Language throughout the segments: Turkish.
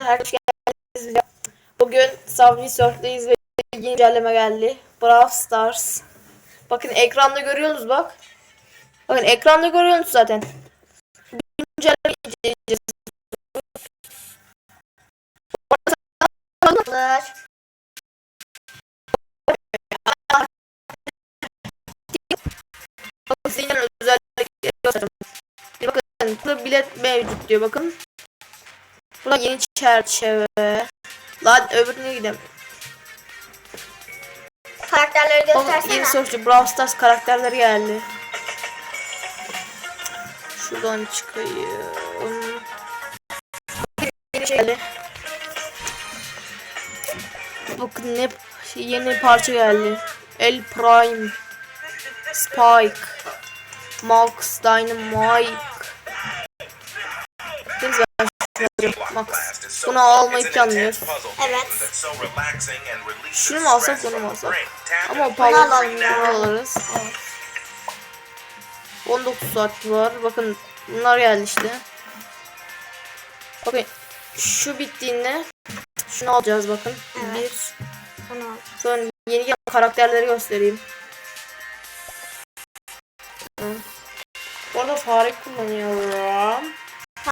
Herkes geldiniz. Bugün Subway Surf'teyiz ve yeni güncelleme geldi. Brawl Stars. Bakın ekranda görüyorsunuz bak. Bakın ekranda görüyorsunuz zaten. Güncelleme inceleyeceğiz. Bakın özellikleri. Bakın bilet mevcut diyor bakın. Burada yeni çerçeve. Lan öbürüne gidelim. Karakterleri göstersene. yeni sözcü Brawl Stars karakterleri geldi. Şuradan çıkayım. Şey geldi. Bakın ne şey, yeni parça geldi. El Prime. Spike. Max Dynamite. Neyse ben Max. Bunu almayı planlıyoruz. Evet. Şunu mu alsak bunu mu alsak? Ama ya. bunu alırız. 19 saat var. Bakın bunlar geldi işte. Bakın şu bittiğinde şunu alacağız bakın. Evet. Bir. Bunu. Sonra yeni gelen karakterleri göstereyim. Bu arada fare kullanıyorum.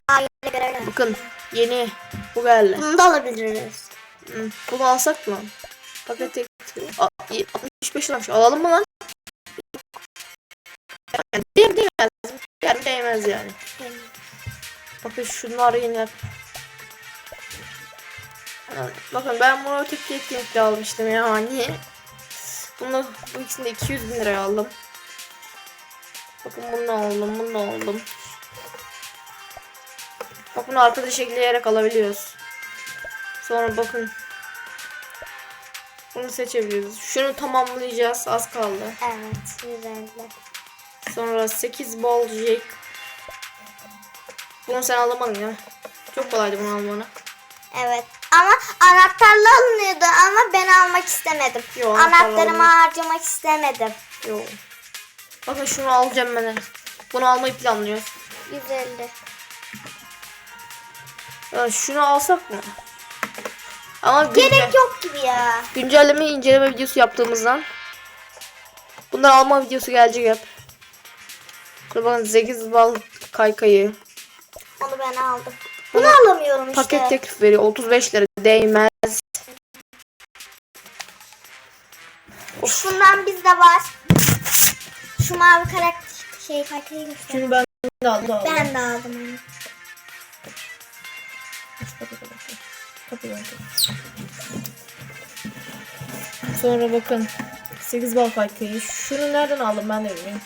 Hayır görelim. Bakın yeni bu geldi. Bunu da alabiliriz. Bunu alsak mı? Paket tek A- 65 liramış. Alalım mı lan? Yani değil, değmez. Yani değmez yani. Bakın şunlar yine. Bakın ben bunu öteki etkinlikte almıştım yani. Bunu bu ikisini de 200 bin liraya aldım. Bakın bunu aldım, bunu aldım. Bak bunu arkadaş ekleyerek alabiliyoruz. Sonra bakın. Bunu seçebiliriz. Şunu tamamlayacağız. Az kaldı. Evet. Güzel. Sonra 8 ball Jake. Bunu sen alamadın ya. Çok kolaydı bunu almanı. Evet. Ama anahtarla alınıyordu ama ben almak istemedim. Yo, Anahtarımı harcamak istemedim. Yok. Bakın şunu alacağım ben. Bunu almayı planlıyoruz. 150. Ya şunu alsak mı? Ama günce- Gerek yok gibi ya. güncelleme inceleme videosu yaptığımızdan bunları alma videosu gelecek hep. Burada bakın 8 bal kaykayı. Onu ben aldım. Bunu Bunu alamıyorum işte. Paket teklif veriyor. 35 lira değmez. Şundan bizde var. Şu mavi karakter şey karakteyi göster. Şunu ben de aldım. Ben de aldım onu. Sonra bakın 8 bal kaykayı. Şunu nereden aldım ben de bilmiyorum.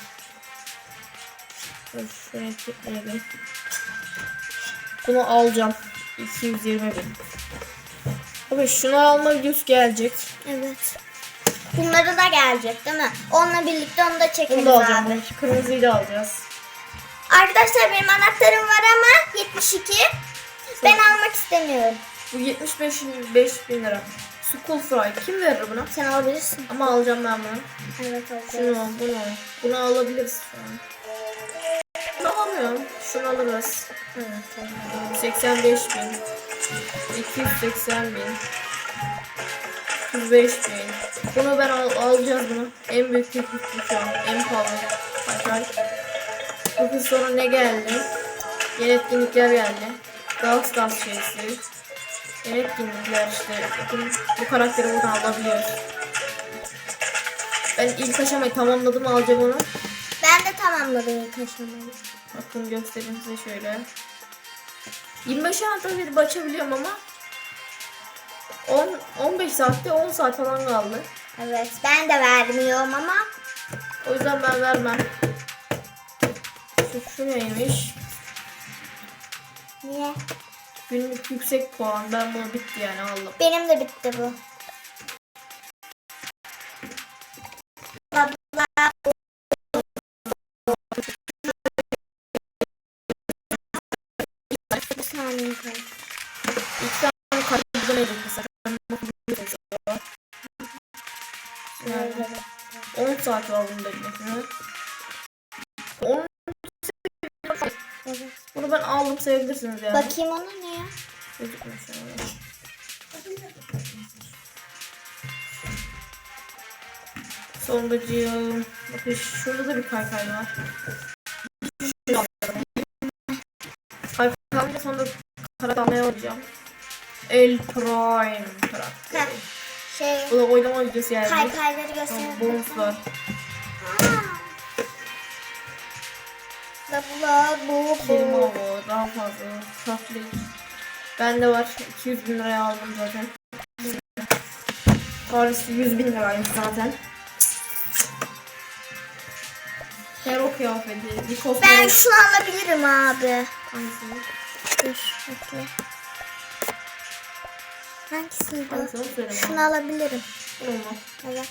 Şuraya kilitleyelim. Bunu alacağım. 220 bin. Bakın şunu alma videosu gelecek. Evet. Bunları da gelecek değil mi? Onunla birlikte onu da çekeriz Bunu da alacağım. abi. Kırmızıyı da alacağız. Arkadaşlar benim anahtarım var ama 72. Ben almak istemiyorum. Bu 75 5 bin lira. School Fry. Kim verir buna? Sen alabilirsin. Ama alacağım ben bunu. Evet alacağız. Şunu, bunu, bunu alabiliriz şu an. Bunu alamıyorum. Şunu alırız. Evet, tamam. 85 bin. 280 bin. 105 bin. Bunu ben al alacağız bunu. En büyük teklif bu şu an. En pahalı. Hatta. Bakın sonra ne geldi? Yeni etkinlikler geldi. Brawl Stars şeysi. Yeni etkinlikler işte. Bakın bu karakteri buradan alabiliyoruz. Ben ilk aşamayı tamamladım alacağım onu. Ben de tamamladım ilk aşamayı. Bakın göstereyim size şöyle. 25 saatte bir açabiliyorum ama 10 15 saatte 10 saat falan kaldı. Evet ben de vermiyorum ama O yüzden ben vermem. Şu, şu neymiş? Niye? Günlük yüksek puan. Ben bunu bitti yani aldım. Benim de bitti bu. Bir saniye koy. İlk tane kartı neydi mesela? Yani 10 saat var mesela. Ben aldım sevebilirsiniz yani. Bakayım ona ne ya? Gözükmüyor şu an. Sonracığım. Bakın şurada da bir kaykay var. Kaykay alınca sonra karakter almaya alacağım. El Prime. Heh, Şey Bu da oynama videosu geldi. kaykayları Tamam, gösterelim. bonus var. La bula bu bu. daha fazla. Saflik. Bende var. 200 bin liraya aldım zaten. Paris'te 100 bin liraymış zaten. Hero kıyafeti. Bir kostüm. Ben şunu alabilirim abi. Hangisini? Dur bekle. Hangisini söyle Şunu bana. alabilirim. Bunu mu? Evet.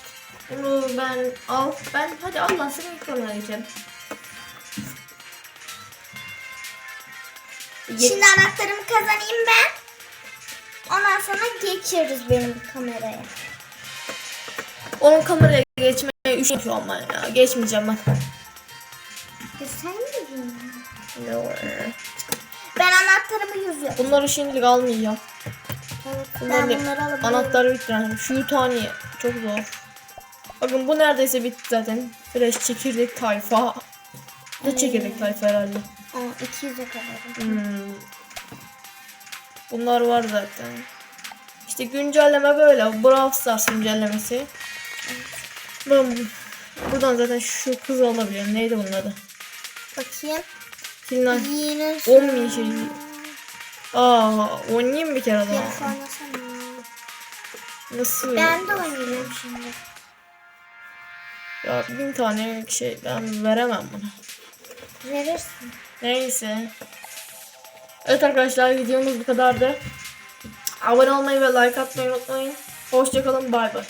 Bunu ben al. Ben hadi al lan senin ekranına geçelim. Şimdi anahtarımı kazanayım ben. Ondan sonra geçiyoruz benim kameraya. Onun kameraya geçmeye üşüyorum şu an ben ya. Geçmeyeceğim ben. Ya sen mi? No. Ben anahtarımı yüzüyorum. Bunları şimdilik almayacağım. Evet. Ben bunları alabilirim. Anahtarı bitiren şu yutani çok zor. Bakın bu neredeyse bitti zaten. Fresh çekirdek tayfa. Da çekirdek tayfa herhalde. Aa, 200'e kadar. Hmm. Bunlar var zaten. İşte güncelleme böyle. Brawl Stars güncellemesi. Ben buradan zaten şu kızı alabiliyorum. Neydi bunun adı? Bakayım. Yine 10 bin şey. Aa, oynayayım bir kere daha. Nasıl? Ben de oynayacağım şimdi. Ya bin tane şey ben veremem bunu. Verirsin. Neyse. Evet arkadaşlar videomuz bu kadardı. Abone olmayı ve like atmayı unutmayın. Hoşçakalın bay bay.